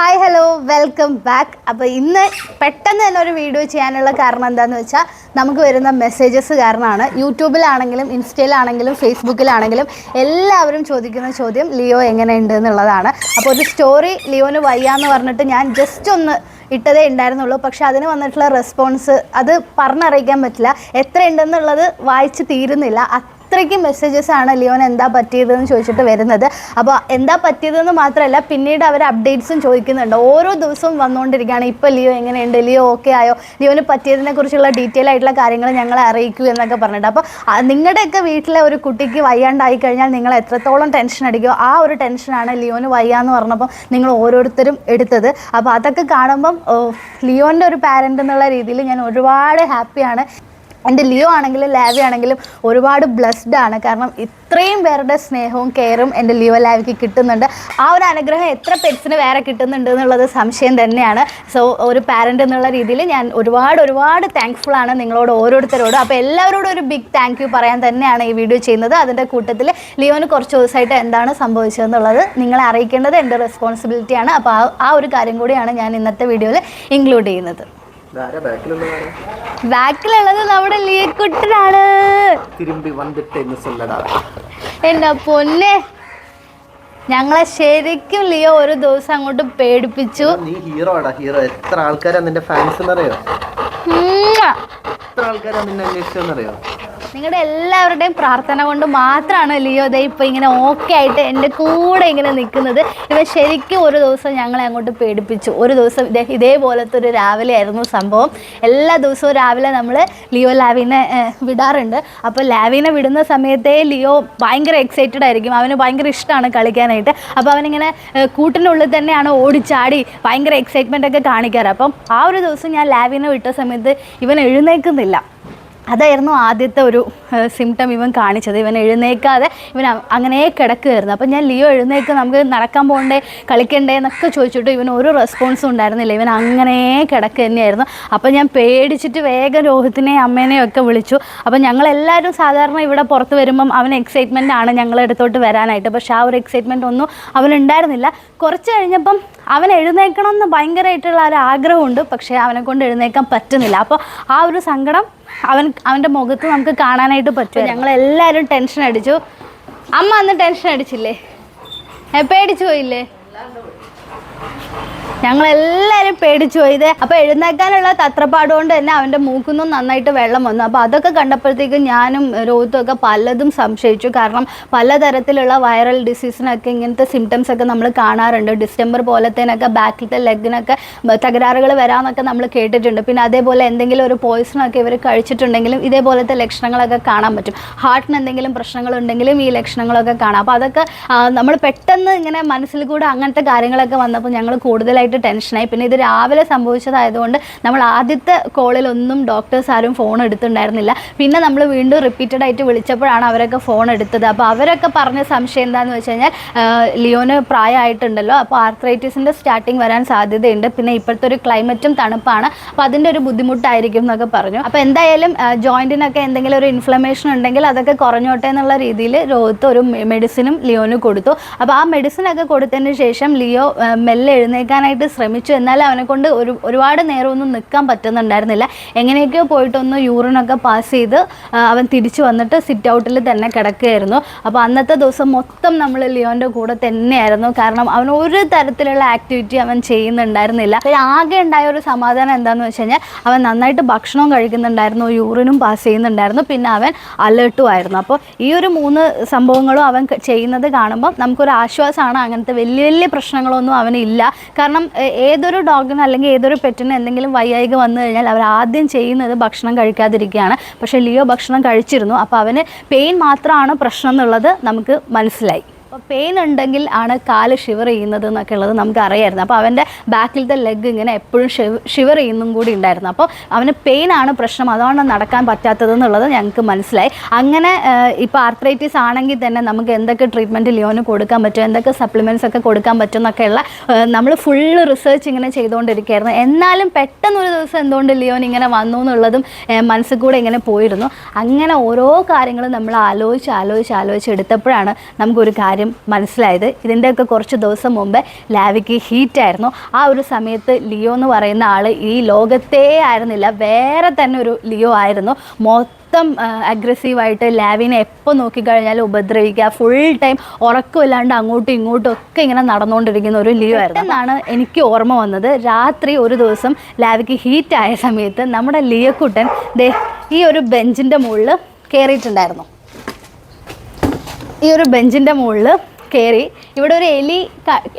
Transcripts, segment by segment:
Hi hello welcome back അപ്പോൾ ഇന്ന് പെട്ടെന്ന് തന്നെ ഒരു വീഡിയോ ചെയ്യാനുള്ള കാരണം എന്താണെന്ന് വെച്ചാൽ നമുക്ക് വരുന്ന മെസ്സേജസ് കാരണമാണ്. യൂട്യൂബിലാണെങ്കിലും ഇൻസ്റ്റയിലാണെങ്കിലും ഫേസ്ബുക്കിലാണെങ്കിലും എല്ലാവരും ചോദിക്കുന്ന ചോദ്യം ലിയോ എങ്ങനെയുണ്ട് എന്നുള്ളതാണ്. അപ്പോൾ ഒരു സ്റ്റോറി ലിയോന് വയ്യാന്ന് പറഞ്ഞിട്ട് ഞാൻ ജസ്റ്റ് ഒന്ന് ഇട്ടതേ ഉണ്ടായിരുന്നുള്ളൂ. പക്ഷെ അതിന് വന്നിട്ടുള്ള റെസ്പോൺസ് അത് പറഞ്ഞറിയിക്കാൻ പറ്റില്ല. എത്രയുണ്ടെന്നുള്ളത് വായിച്ച് തീരുന്നില്ല. അത്രയ്ക്ക് മെസ്സേജസ് ആണ് ലിയോൻ എന്താ പറ്റിയതെന്ന് ചോദിച്ചിട്ട് വരുന്നത്. അപ്പോൾ എന്താ പറ്റിയതെന്ന് മാത്രമല്ല പിന്നീട് അവർ അപ്ഡേറ്റ്സും ചോദിക്കുന്നുണ്ട്. ഓരോ ദിവസവും വന്നുകൊണ്ടിരിക്കുകയാണ്. ഇപ്പോൾ ലിയോ എങ്ങനെയുണ്ട്? ലിയോ ഓക്കെ ആയോ? ലിയോന് പറ്റിയതിനെ കുറിച്ചുള്ള ഡീറ്റെയിൽ ആയിട്ടുള്ള കാര്യങ്ങൾ ഞങ്ങളെ അറിയിക്കൂ എന്നൊക്കെ പറഞ്ഞിട്ട്. അപ്പോൾ നിങ്ങളുടെയൊക്കെ വീട്ടിലെ ഒരു കുട്ടിക്ക് വയ്യാണ്ടായി കഴിഞ്ഞാൽ നിങ്ങൾ എത്രത്തോളം ടെൻഷൻ അടിക്കുമോ ആ ഒരു ടെൻഷനാണ് ലിയോന് വയ്യാന്ന് പറഞ്ഞപ്പോൾ നിങ്ങൾ ഓരോരുത്തരും എടുത്തത്. അപ്പോൾ അതൊക്കെ കാണുമ്പം ലിയോന്റെ ഒരു പാരന്റ് എന്നുള്ള രീതിയിൽ ഞാൻ ഒരുപാട് ഹാപ്പിയാണ് എന്റെ ലിയോ ആണെങ്കിലും ലാവി ആണെങ്കിലും ഒരുപാട് ബ്ലെസ്ഡ് ആണ്. കാരണം ഇത്രയും പേരുടെ സ്നേഹവും കെയറും എന്റെ ലിയോ ലാവിക്ക് കിട്ടുന്നുണ്ട്. ആ ഒരു അനുഗ്രഹം എത്ര പെറ്റ്സിന് വേറെ കിട്ടുന്നുണ്ട് എന്നുള്ളത് സംശയം തന്നെയാണ്. സോ ഒരു പാരന്റ് എന്നുള്ള രീതിയിൽ ഞാൻ ഒരുപാട് ഒരുപാട് താങ്ക്ഫുൾ ആണ് നിങ്ങളോട് ഓരോരുത്തരോടും. അപ്പോൾ എല്ലാവരോടും ഒരു ബിഗ് താങ്ക് യു പറയാൻ തന്നെയാണ് ഈ വീഡിയോ ചെയ്യുന്നത്. അതിന്റെ കൂട്ടത്തിൽ ലിയോന് കുറച്ച് ദിവസമായിട്ട് എന്താണ് സംഭവിച്ചതെന്നുള്ളത് നിങ്ങളെ അറിയിക്കേണ്ടത് എന്റെ റെസ്പോൺസിബിലിറ്റിയാണ് അപ്പോൾ ആ ഒരു കാര്യം കൂടിയാണ് ഞാൻ ഇന്നത്തെ വീഡിയോയിൽ ഇൻക്ലൂഡ് ചെയ്യുന്നത്. ബാക്കിലുള്ളത് നമ്മുടെ ലീക്കുട്ടനാണ്. തിരുമ്പി വന്നിട്ട് എന്ന് സൊല്ലടാ. എന്നാ പൊന്നെ. ഞങ്ങളെ ശരിക്കും ലിയോ ഒരു ദിവസം അങ്ങോട്ട് പേടിപ്പിച്ചു. നീ ഹീറോ ആടാ ഹീറോ എത്ര ആൾക്കാരാ നിന്റെ ഫാൻസ് എന്നറിയോ? എത്ര ആൾക്കാരാ നിന്നെ അന്വേഷിച്ചെന്നറിയോ നിങ്ങളുടെ എല്ലാവരുടെയും പ്രാർത്ഥന കൊണ്ട് മാത്രമാണ് ലിയോ ദേ ഇപ്പോൾ ഇങ്ങനെ ഓക്കെ ആയിട്ട് എന്റെ കൂടെ ഇങ്ങനെ നിൽക്കുന്നത്. ഇവ ശരിക്കും ഒരു ദിവസം ഞങ്ങളെ അങ്ങോട്ട് പേടിപ്പിച്ചു. ഒരു ദിവസം ഇതേ ഇതേപോലത്തെ ഒരു രാവിലെ ആയിരുന്നു സംഭവം. എല്ലാ ദിവസവും രാവിലെ നമ്മൾ ലിയോ ലാവിനെ വിടാറുണ്ട്. അപ്പോൾ ലാവിനെ വിടുന്ന സമയത്തേ ലിയോ ഭയങ്കര എക്സൈറ്റഡ് ആയിരിക്കും. അവന് ഭയങ്കര ഇഷ്ടമാണ് കളിക്കാനായിട്ട്. അപ്പോൾ അവനിങ്ങനെ കൂട്ടിനുള്ളിൽ തന്നെയാണ് ഓടിച്ചാടി ഭയങ്കര എക്സൈറ്റ്മെന്റ് ഒക്കെ കാണിക്കാറ്. അപ്പം ആ ഒരു ദിവസം ഞാൻ ലാവിനെ വിട്ട സമയത്ത് ഇവൻ എഴുന്നേൽക്കുന്നില്ല. അതായിരുന്നു ആദ്യത്തെ ഒരു സിംറ്റം ഇവൻ കാണിച്ചത്. ഇവൻ എഴുന്നേക്കാതെ ഇവൻ അങ്ങനെ കിടക്കുകയായിരുന്നു അപ്പം ഞാൻ ലിയോ എഴുന്നേക്ക് നമുക്ക് നടക്കാൻ പോകണ്ടേ കളിക്കണ്ടേ എന്നൊക്കെ ചോദിച്ചിട്ട് ഇവൻ ഒരു റെസ്പോൺസും ഉണ്ടായിരുന്നില്ല. ഇവൻ അങ്ങനെ കിടക്കുക തന്നെയായിരുന്നു. അപ്പം ഞാൻ പേടിച്ചിട്ട് വേഗം രോഹിത്തിനെയും അമ്മേനെയും ഒക്കെ വിളിച്ചു. അപ്പം ഞങ്ങളെല്ലാവരും സാധാരണ ഇവിടെ പുറത്ത് വരുമ്പം അവൻ എക്സൈറ്റ്മെന്റ് ആണ് ഞങ്ങളെ അടുത്തോട്ട് വരാനായിട്ട്. പക്ഷേ ആ ഒരു എക്സൈറ്റ്മെന്റ് ഒന്നും അവനുണ്ടായിരുന്നില്ല. കുറച്ച് കഴിഞ്ഞപ്പം അവൻ എഴുന്നേക്കണം എന്ന് ഭയങ്കരമായിട്ടുള്ള ഒരു ആഗ്രഹമുണ്ട് പക്ഷേ അവനെ കൊണ്ട് എഴുന്നേക്കാൻ പറ്റുന്നില്ല. അപ്പോൾ ആ ഒരു സങ്കടം അവൻ അവന്റെ മുഖത്ത് നമുക്ക് കാണാനായിട്ട് പറ്റും ഞങ്ങൾ എല്ലാവരും ടെൻഷൻ അടിച്ചു. അമ്മ അന്ന് ടെൻഷൻ അടിച്ചില്ലേ? പേടിച്ചു പോയില്ലേ? ഞങ്ങളെല്ലാവരും പേടിച്ചു പോയത് അപ്പോൾ എഴുന്നേക്കാനുള്ള തത്രപ്പാട് കൊണ്ട് തന്നെ അവന്റെ മൂക്കുന്നും നന്നായിട്ട് വെള്ളം വന്നു. അപ്പോൾ അതൊക്കെ കണ്ടപ്പോഴത്തേക്കും ഞാനും രോഹിത്തും ഒക്കെ പലതും സംശയിച്ചു. കാരണം പലതരത്തിലുള്ള വൈറൽ ഡിസീസിനൊക്കെ ഇങ്ങനത്തെ സിംറ്റംസ് ഒക്കെ നമ്മൾ കാണാറുണ്ട്. ഡിസ്റ്റംബർ പോലത്തേനൊക്കെ ബാക്കിലത്തെ ലെഗിനൊക്കെ തകരാറുകൾ വരാമെന്നൊക്കെ നമ്മൾ കേട്ടിട്ടുണ്ട്. പിന്നെ അതേപോലെ എന്തെങ്കിലും ഒരു പോയിസണൊക്കെ ഇവർ കഴിച്ചിട്ടുണ്ടെങ്കിലും ഇതേപോലത്തെ ലക്ഷണങ്ങളൊക്കെ കാണാൻ പറ്റും. ഹാർട്ടിന് എന്തെങ്കിലും പ്രശ്നങ്ങളുണ്ടെങ്കിലും ഈ ലക്ഷണങ്ങളൊക്കെ കാണാം. അപ്പോൾ അതൊക്കെ നമ്മൾ പെട്ടെന്ന് ഇങ്ങനെ മനസ്സിൽ കൂടെ അങ്ങനത്തെ കാര്യങ്ങളൊക്കെ വന്നപ്പോൾ ഞങ്ങൾ കൂടുതലായിട്ട് ടെൻഷനായി പിന്നെ ഇത് രാവിലെ സംഭവിച്ചതായതുകൊണ്ട് നമ്മൾ ആദ്യത്തെ കോളിലൊന്നും ഡോക്ടേഴ്സ് ആരും ഫോൺ എടുത്തിട്ടുണ്ടായിരുന്നില്ല. പിന്നെ നമ്മൾ വീണ്ടും റിപ്പീറ്റഡ് ആയിട്ട് വിളിച്ചപ്പോഴാണ് അവരൊക്കെ ഫോൺ എടുത്തത്. അപ്പോൾ അവരൊക്കെ പറഞ്ഞ സംശയം എന്താണെന്ന് വെച്ച് കഴിഞ്ഞാൽ ലിയോന് പ്രായമായിട്ടുണ്ടല്ലോ. അപ്പോൾ ആർത്രൈറ്റിസിന്റെ സ്റ്റാർട്ടിങ് വരാൻ സാധ്യതയുണ്ട്. പിന്നെ ഇപ്പോഴത്തെ ഒരു ക്ലൈമറ്റും തണുപ്പാണ്. അപ്പോൾ അതിന്റെ ഒരു ബുദ്ധിമുട്ടായിരിക്കും എന്നൊക്കെ പറഞ്ഞു. അപ്പോൾ എന്തായാലും ജോയിന്റിനൊക്കെ എന്തെങ്കിലും ഒരു ഇൻഫ്ലമേഷൻ ഉണ്ടെങ്കിൽ അതൊക്കെ കുറഞ്ഞോട്ടെ എന്നുള്ള രീതിയിൽ രോഹിത്ത് ഒരു മെഡിസിനും ലിയോന് കൊടുത്തു. അപ്പോൾ ആ മെഡിസിനൊക്കെ കൊടുത്തതിന് ശേഷം ലിയോ മെല്ലെ എഴുന്നേക്കാനായിട്ട് ശ്രമിച്ചു. എന്നാലും അവനെ കൊണ്ട് ഒരു ഒരുപാട് നേരമൊന്നും നിൽക്കാൻ പറ്റുന്നുണ്ടായിരുന്നില്ല. എങ്ങനെയൊക്കെയോ പോയിട്ടൊന്ന് യൂറിനൊക്കെ പാസ് ചെയ്ത് അവൻ തിരിച്ചു വന്നിട്ട് സിറ്റ് ഔട്ടിൽ തന്നെ കിടക്കുകയായിരുന്നു. അപ്പോൾ അന്നത്തെ ദിവസം മൊത്തം നമ്മൾ ലിയോന്റെ കൂടെ തന്നെയായിരുന്നു. കാരണം അവൻ ഒരു തരത്തിലുള്ള ആക്ടിവിറ്റി അവൻ ചെയ്യുന്നുണ്ടായിരുന്നില്ല. ആകെ ഉണ്ടായ ഒരു സമാധാനം എന്താണെന്ന് വെച്ച് കഴിഞ്ഞാൽ അവൻ നന്നായിട്ട് ഭക്ഷണവും കഴിക്കുന്നുണ്ടായിരുന്നു യൂറിനും പാസ് ചെയ്യുന്നുണ്ടായിരുന്നു പിന്നെ അവൻ അലേർട്ടും ആയിരുന്നു അപ്പോൾ ഈ ഒരു മൂന്ന് സംഭവങ്ങളും അവൻ ചെയ്യുന്നത് കാണുമ്പോൾ നമുക്കൊരു ആശ്വാസമാണ് അങ്ങനത്തെ വലിയ വലിയ പ്രശ്നങ്ങളൊന്നും അവനില്ല. കാരണം ഏതൊരു ഡോഗിന് അല്ലെങ്കിൽ ഏതൊരു പെറ്റിന് എന്തെങ്കിലും വയ്യായിക വന്നു കഴിഞ്ഞാൽ അവർ ആദ്യം ചെയ്യുന്നത് ഭക്ഷണം കഴിക്കാതിരിക്കുകയാണ്. പക്ഷേ ലിയോ ഭക്ഷണം കഴിച്ചിരുന്നു. അപ്പോൾ അവന് പെയിൻ മാത്രമാണ് പ്രശ്നം എന്നുള്ളത് നമുക്ക് മനസ്സിലായി. അപ്പോൾ പെയിൻ ഉണ്ടെങ്കിൽ ആണ് കാൽ ഷിവർ ചെയ്യുന്നത് എന്നൊക്കെ ഉള്ളത് നമുക്ക് അറിയായിരുന്നു. അപ്പോൾ അവന്റെ ബാക്കിലത്തെ ലെഗ് ഇങ്ങനെ എപ്പോഴും ഷിവർ ചെയ്യുന്നതും കൂടി ഉണ്ടായിരുന്നു. അപ്പോൾ അവന് പെയിൻ ആണ് പ്രശ്നം. അതുകൊണ്ട് നടക്കാൻ പറ്റാത്തത് എന്നുള്ളത് ഞങ്ങൾക്ക് മനസ്സിലായി. അങ്ങനെ ഇപ്പോൾ ആർത്രൈറ്റിസ് ആണെങ്കിൽ തന്നെ നമുക്ക് എന്തൊക്കെ ട്രീറ്റ്മെന്റ് ലിയോന് കൊടുക്കാൻ പറ്റും? എന്തൊക്കെ സപ്ലിമെന്റ്സ് ഒക്കെ കൊടുക്കാൻ പറ്റും എന്നൊക്കെയുള്ള നമ്മൾ ഫുള്ള് റിസർച്ച് ഇങ്ങനെ ചെയ്തുകൊണ്ടിരിക്കുകയായിരുന്നു. എന്നാലും പെട്ടെന്ന് ഒരു ദിവസം എന്തുകൊണ്ട് ലിയോൻ ഇങ്ങനെ വന്നു എന്നുള്ളതും മനസ്സിൽ കൂടെ ഇങ്ങനെ പോയിരുന്നു. അങ്ങനെ ഓരോ കാര്യങ്ങളും നമ്മൾ ആലോചിച്ച് ആലോചിച്ച് ആലോചിച്ച് എടുത്തപ്പോഴാണ് നമുക്കൊരു കാര്യം കാര്യം മനസ്സിലായത്. ഇതിന്റെയൊക്കെ കുറച്ച് ദിവസം മുമ്പ് ലാവിക്ക് ഹീറ്റായിരുന്നു ആ ഒരു സമയത്ത് ലിയോ എന്ന് പറയുന്ന ആൾ ഈ ലോകത്തേ ആയിരുന്നില്ല. വേറെ തന്നെ ഒരു ലിയോ ആയിരുന്നു. മൊത്തം അഗ്രസീവായിട്ട് ലാവിനെ എപ്പോൾ നോക്കിക്കഴിഞ്ഞാലും ഉപദ്രവിക്കുക. ഫുൾ ടൈം ഉറക്കമില്ലാണ്ട് അങ്ങോട്ടും ഇങ്ങോട്ടും ഒക്കെ ഇങ്ങനെ നടന്നുകൊണ്ടിരിക്കുന്ന ഒരു ലിയോ ആയിരുന്നു. എന്നാണ് എനിക്ക് ഓർമ്മ വന്നത്. രാത്രി ഒരു ദിവസം ലാവിക്ക് ഹീറ്റ് ആയ സമയത്ത് നമ്മുടെ ലിയക്കുട്ടൻ ദേ ഈ ഒരു ബെഞ്ചിന്റെ മുകളിൽ കയറിയിട്ടുണ്ടായിരുന്നു ഈ ഒരു ബെഞ്ചിന്റെ മുകളിൽ കയറി ഇവിടെ ഒരു എലി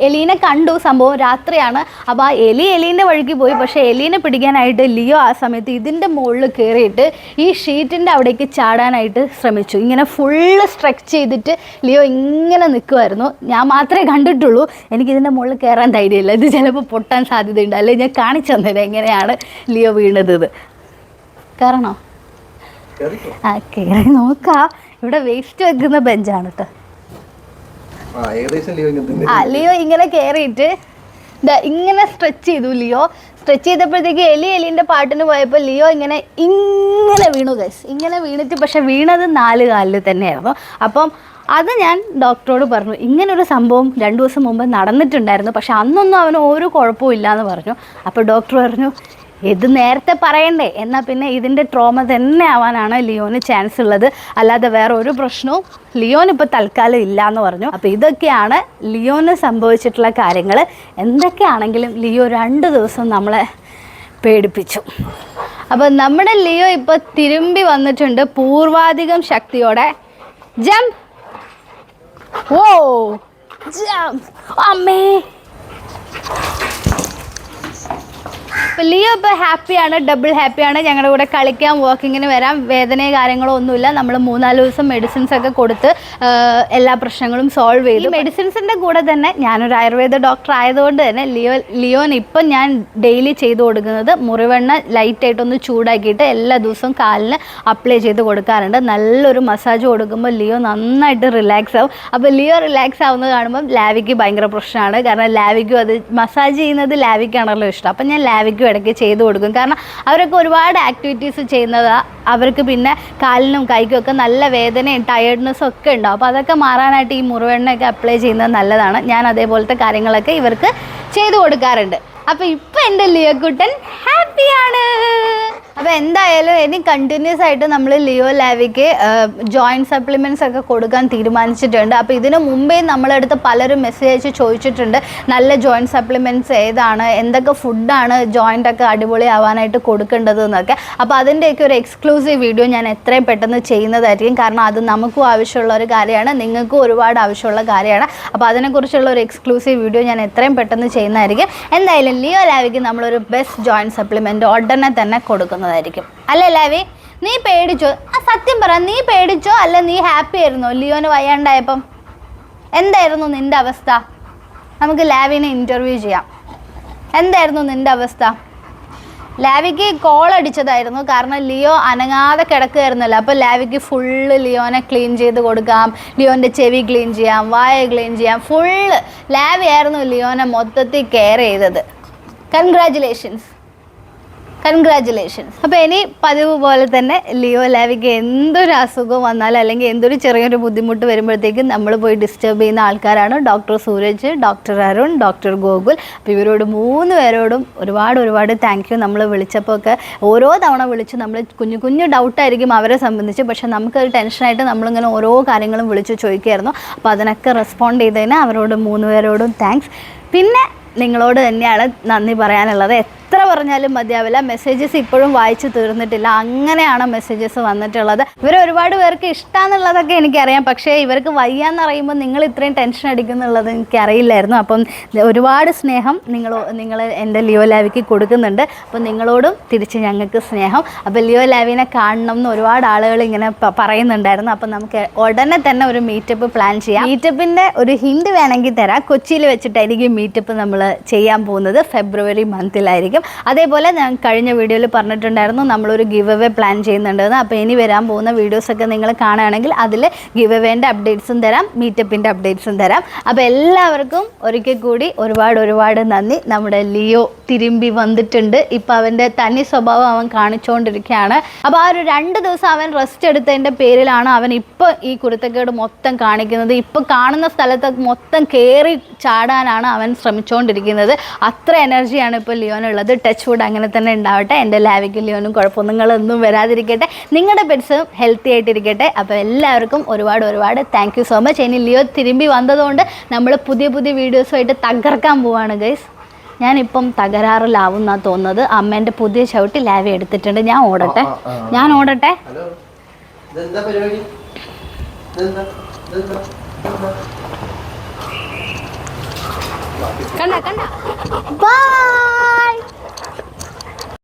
എലീനെ കണ്ടു സംഭവം രാത്രിയാണ്. അപ്പോൾ ആ എലി എലീന്റെ വഴിക്ക് പോയി. പക്ഷേ എലീനെ പിടിക്കാനായിട്ട് ലിയോ ആ സമയത്ത് ഇതിന്റെ മുകളിൽ കയറിയിട്ട് ഈ ഷീറ്റിന്റെ അവിടേക്ക് ചാടാനായിട്ട് ശ്രമിച്ചു. ഇങ്ങനെ ഫുള്ള് സ്ട്രെച്ച് ചെയ്തിട്ട് ലിയോ ഇങ്ങനെ നിൽക്കുമായിരുന്നു ഞാൻ മാത്രമേ കണ്ടിട്ടുള്ളൂ. എനിക്കിതിന്റെ മുകളിൽ കയറാൻ ധൈര്യമില്ല. ഇത് ചിലപ്പോൾ പൊട്ടാൻ സാധ്യതയുണ്ട്. അല്ലെങ്കിൽ ഞാൻ കാണിച്ചു തന്നേരം എങ്ങനെയാണ് ലിയോ വീണത് കയറണോ ആ കയറി നോക്കാം. ഇവിടെ വേസ്റ്റ് വെക്കുന്ന ബെഞ്ചാണ് കേട്ടോ ആ ലിയോ ഇങ്ങനെ കയറിയിട്ട് ഇങ്ങനെ സ്ട്രെച്ച് ചെയ്തു ലിയോ സ്ട്രെച്ച് ചെയ്തപ്പോഴത്തേക്ക് എലി എലിന്റെ പാട്ടിന് പോയപ്പോൾ ലിയോ ഇങ്ങനെ ഇങ്ങനെ വീണു ഗൈസ് ഇങ്ങനെ വീണിട്ട് പക്ഷെ വീണത് നാല് കാലിൽ തന്നെയായിരുന്നു. അപ്പം അത് ഞാൻ ഡോക്ടറോട് പറഞ്ഞു. ഇങ്ങനൊരു സംഭവം രണ്ട് ദിവസം മുമ്പ് നടന്നിട്ടുണ്ടായിരുന്നു. പക്ഷെ അന്നൊന്നും അവന് ഒരു കുഴപ്പവും എന്ന് പറഞ്ഞു. അപ്പോൾ ഡോക്ടർ പറഞ്ഞു ഇത് നേരത്തെ പറയണ്ടേ? എന്നാൽ പിന്നെ ഇതിന്റെ ട്രോമ തന്നെ ആവാനാണ് ലിയോന് ചാൻസ് ഉള്ളത്. അല്ലാതെ വേറെ ഒരു പ്രശ്നവും ലിയോൻ ഇപ്പോൾ തൽക്കാലം ഇല്ല എന്ന് പറഞ്ഞു. അപ്പോൾ ഇതൊക്കെയാണ് ലിയോന് സംഭവിച്ചിട്ടുള്ള കാര്യങ്ങൾ. എന്തൊക്കെയാണെങ്കിലും ലിയോ രണ്ട് ദിവസം നമ്മളെ പേടിപ്പിച്ചു. അപ്പോൾ നമ്മുടെ ലിയോ ഇപ്പോൾ തിരുമ്പി വന്നിട്ടുണ്ട് പൂർവാധികം ശക്തിയോടെ. ജംപ് ഓ ജംപ് അമ്മേ! ഇപ്പൊ ലിയോ ഇപ്പോൾ ഹാപ്പിയാണ് ഡബിൾ ഹാപ്പിയാണ് ഞങ്ങളുടെ കൂടെ കളിക്കാൻ വാക്കിങ്ങിന് വരാം. വേദനയോ കാര്യങ്ങളോ ഒന്നുമില്ല. നമ്മൾ മൂന്നാൽ ദിവസം മെഡിസിൻസ് ഒക്കെ കൊടുത്ത് എല്ലാ പ്രശ്നങ്ങളും സോൾവ് ചെയ്തു. മെഡിസിൻസിന്റെ കൂടെ തന്നെ ഞാനൊരു ആയുർവേദ ഡോക്ടർ ആയതുകൊണ്ട് തന്നെ ലിയോ ലിയോന് ഇപ്പം ഞാൻ ഡെയിലി ചെയ്തു കൊടുക്കുന്നത് മുറിവെണ്ണ ലൈറ്റായിട്ടൊന്ന് ചൂടാക്കിയിട്ട് എല്ലാ ദിവസവും കാലിന് അപ്ലൈ ചെയ്ത് കൊടുക്കാറുണ്ട്. നല്ലൊരു മസാജ് കൊടുക്കുമ്പോൾ ലിയോ നന്നായിട്ട് റിലാക്സ് ആവും. അപ്പോൾ ലിയോ റിലാക്സ് ആവുന്നത് കാണുമ്പോൾ ലാവിക്ക് ഭയങ്കര പ്രശ്നമാണ്. കാരണം ലാവിക്കും അത് മസാജ് ചെയ്യുന്നത് ലാവിക്കാണല്ലോ ഇഷ്ടം. അപ്പം ഞാൻ ലാവിക്കും ഇടയ്ക്ക് ചെയ്ത് കൊടുക്കും. കാരണം അവരൊക്കെ ഒരുപാട് ആക്ടിവിറ്റീസ് ചെയ്യുന്നത് അവർക്ക് പിന്നെ കാലിനും കൈക്കും ഒക്കെ നല്ല വേദനയും ടയർഡ്നെസ്സും ഒക്കെ ഉണ്ടാവും. അപ്പോൾ അതൊക്കെ മാറാനായിട്ട് ഈ മുറിവെണ്ണയൊക്കെ അപ്ലൈ ചെയ്യുന്നത് നല്ലതാണ്. ഞാൻ അതേപോലത്തെ കാര്യങ്ങളൊക്കെ ഇവർക്ക് ചെയ്തു കൊടുക്കാറുണ്ട്. അപ്പോൾ ഇപ്പം എന്റെ ലിയോക്കുട്ടൻ ഹാപ്പിയാണ്. അപ്പോൾ എന്തായാലും ഇനി കണ്ടിന്യൂസ് ആയിട്ട് നമ്മൾ ലിയോ ലാവിക്ക് ജോയിന്റ് സപ്ലിമെന്റ്സ് ഒക്കെ കൊടുക്കാൻ തീരുമാനിച്ചിട്ടുണ്ട്. അപ്പോൾ ഇതിനു മുമ്പേ നമ്മളടുത്ത് പലരും മെസ്സേജ് അയച്ച് ചോദിച്ചിട്ടുണ്ട് നല്ല ജോയിന്റ് സപ്ലിമെന്റ്സ് ഏതാണ് എന്തൊക്കെ ഫുഡാണ് ജോയിന്റ് ഒക്കെ അടിപൊളി ആവാനായിട്ട് കൊടുക്കേണ്ടത് എന്നൊക്കെ അപ്പോൾ അതിന്റെയൊക്കെ ഒരു എക്സ്ക്ലൂസീവ് വീഡിയോ ഞാൻ എത്രയും പെട്ടെന്ന് ചെയ്യുന്നതായിരിക്കും. കാരണം അത് നമുക്കും ആവശ്യമുള്ള ഒരു കാര്യമാണ് നിങ്ങൾക്കും ഒരുപാട് ആവശ്യമുള്ള കാര്യമാണ്. അപ്പോൾ അതിനെക്കുറിച്ചുള്ള ഒരു എക്സ്ക്ലൂസീവ് വീഡിയോ ഞാൻ എത്രയും പെട്ടെന്ന് ചെയ്യുന്നതായിരിക്കും. എന്തായാലും ലിയോ ലാവിക്ക് നമ്മളൊരു ബെസ്റ്റ് ജോയിന്റ് സപ്ലിമെന്റ് ഉടനെ തന്നെ കൊടുക്കുന്നതായിരിക്കും. അല്ലേ ലാവി നീ പേടിച്ചോ? ആ സത്യം പറ. നീ പേടിച്ചോ? അല്ല നീ ഹാപ്പി ആയിരുന്നോ? ലിയോന് വയ്യാണ്ടായപ്പം? എന്തായിരുന്നു നിന്റെ അവസ്ഥ? നമുക്ക് ലാവിനെ ഇന്റർവ്യൂ ചെയ്യാം. എന്തായിരുന്നു നിന്റെ അവസ്ഥ? ലാവിക്ക് കോൾ അടിച്ചതായിരുന്നു. കാരണം ലിയോ അനങ്ങാതെ കിടക്കുകയായിരുന്നല്ലോ അപ്പോൾ ലാവിക്ക് ഫുള്ള് ലിയോനെ ക്ലീൻ ചെയ്ത് കൊടുക്കാം. ലിയോന്റെ ചെവി ക്ലീൻ ചെയ്യാം. വായ ക്ലീൻ ചെയ്യാം. ഫുള്ള് ലാവി ആയിരുന്നു ലിയോനെ മൊത്തത്തിൽ കെയർ ചെയ്തത്. കൺഗ്രാറ്റുലേഷൻസ് കൺഗ്രാറ്റുലേഷൻസ് അപ്പോൾ ഇനി പതിവ് പോലെ തന്നെ ലിയോ ലാവിക്ക് എന്തൊരു അസുഖം വന്നാലും അല്ലെങ്കിൽ എന്തൊരു ചെറിയൊരു ബുദ്ധിമുട്ട് വരുമ്പോഴത്തേക്കും നമ്മൾ പോയി ഡിസ്റ്റർബ് ചെയ്യുന്ന ആൾക്കാരാണ് doctor Sooraj doctor Arun doctor Gokul. അപ്പോൾ ഇവരോട് മൂന്ന് പേരോടും ഒരുപാട് ഒരുപാട് താങ്ക് യു നമ്മൾ വിളിച്ചപ്പോൾ ഒക്കെ ഓരോ തവണ വിളിച്ച് നമ്മൾ കുഞ്ഞു കുഞ്ഞു ഡൗട്ടായിരിക്കും അവരെ സംബന്ധിച്ച്. പക്ഷേ നമുക്കൊരു ടെൻഷനായിട്ട് നമ്മളിങ്ങനെ ഓരോ കാര്യങ്ങളും വിളിച്ച് ചോദിക്കുമായിരുന്നു അപ്പോൾ അതിനൊക്കെ റെസ്പോണ്ട് ചെയ്തതിന് അവരോട് മൂന്ന് പേരോടും താങ്ക്സ് പിന്നെ നിങ്ങളോട് തന്നെയാണ് നന്ദി പറയാനുള്ളത്. എത്ര പറഞ്ഞാലും മതിയാവില്ല. മെസ്സേജസ് ഇപ്പോഴും വായിച്ചു തീർന്നിട്ടില്ല. അങ്ങനെയാണ് മെസ്സേജസ് വന്നിട്ടുള്ളത്. ഇവർ ഒരുപാട് പേർക്ക് ഇഷ്ടമെന്നുള്ളതൊക്കെ എനിക്കറിയാം. പക്ഷേ ഇവർക്ക് വയ്യാന്ന് പറയുമ്പോൾ നിങ്ങൾ ഇത്രയും ടെൻഷൻ അടിക്കുന്നുള്ളത് എനിക്കറിയില്ലായിരുന്നു. അപ്പം ഒരുപാട് സ്നേഹം നിങ്ങൾ നിങ്ങൾ എന്റെ ലിയോ ലാവിക്ക് കൊടുക്കുന്നുണ്ട്. അപ്പം നിങ്ങളോടും തിരിച്ച് ഞങ്ങൾക്ക് സ്നേഹം. അപ്പോൾ ലിയോ ലാവിനെ കാണണം എന്ന് ഒരുപാട് ആളുകൾ ഇങ്ങനെ പറയുന്നുണ്ടായിരുന്നു. അപ്പം നമുക്ക് ഉടനെ തന്നെ ഒരു മീറ്റപ്പ് പ്ലാൻ ചെയ്യാം. മീറ്റപ്പിന്റെ ഒരു ഹിൻഡ് വേണമെങ്കിൽ തരാം. കൊച്ചിയിൽ വെച്ചിട്ടായിരിക്കും മീറ്റപ്പ് നമ്മൾ ചെയ്യാൻ പോകുന്നത്. ഫെബ്രുവരി മന്തിലായിരിക്കും അതേപോലെ ഞാൻ കഴിഞ്ഞ വീഡിയോയിൽ പറഞ്ഞിട്ടുണ്ടായിരുന്നു നമ്മളൊരു ഗിവ് അവേ പ്ലാൻ ചെയ്യുന്നുണ്ടെന്ന്. അപ്പോൾ ഇനി വരാൻ പോകുന്ന വീഡിയോസൊക്കെ നിങ്ങൾ കാണുകയാണെങ്കിൽ അതിൽ ഗിവ് അവേന്റെ അപ്ഡേറ്റ്സും തരാം മീറ്റപ്പിന്റെ അപ്ഡേറ്റ്സും തരാം. അപ്പോൾ എല്ലാവർക്കും ഒരിക്കൽ കൂടി ഒരുപാട് ഒരുപാട് നന്ദി. നമ്മുടെ ലിയോ തിരുമ്പി വന്നിട്ടുണ്ട്. ഇപ്പോൾ അവന്റെ തനി സ്വഭാവം അവൻ കാണിച്ചുകൊണ്ടിരിക്കുകയാണ് അപ്പോൾ ആ ഒരു രണ്ട് ദിവസം അവൻ റെസ്റ്റ് എടുത്തതിന്റെ പേരിലാണ് അവൻ ഇപ്പോൾ ഈ കുരുത്തക്കേട് മൊത്തം കാണിക്കുന്നത്. ഇപ്പോൾ കാണുന്ന സ്ഥലത്ത് മൊത്തം കയറി ചാടാനാണ് അവൻ ശ്രമിച്ചുകൊണ്ടിരിക്കുന്നത് അത്ര എനർജിയാണ് ഇപ്പോൾ ലിയോനുള്ളത്. ടച്ച് വുഡ് അങ്ങനെ തന്നെ ഉണ്ടാവട്ടെ. എന്റെ ലാവിക്കലിയോനും ലിയോനും കുഴപ്പമൊന്നുങ്ങളൊന്നും വരാതിരിക്കട്ടെ. നിങ്ങളുടെ പെറ്റ്സും ഹെൽത്തി ആയിട്ടിരിക്കട്ടെ. അപ്പോൾ എല്ലാവർക്കും ഒരുപാട് ഒരുപാട് താങ്ക് യു സോ മച്ച് ഇനി ലിയോ തിരുമ്പി വന്നതുകൊണ്ട് നമ്മൾ പുതിയ പുതിയ വീഡിയോസുമായിട്ട് തകർക്കാൻ പോവാണ് ഗൈസ് ഞാനിപ്പം തകരാറിലാവും എന്നാ തോന്നുന്നത്. അമ്മേന്റെ പുതിയ ചവിട്ടി ലാവി എടുത്തിട്ടുണ്ട്. ഞാൻ ഓടട്ടെ. ഞാൻ ഓടട്ടെ? കണ്ട കണ്ട. ബൈ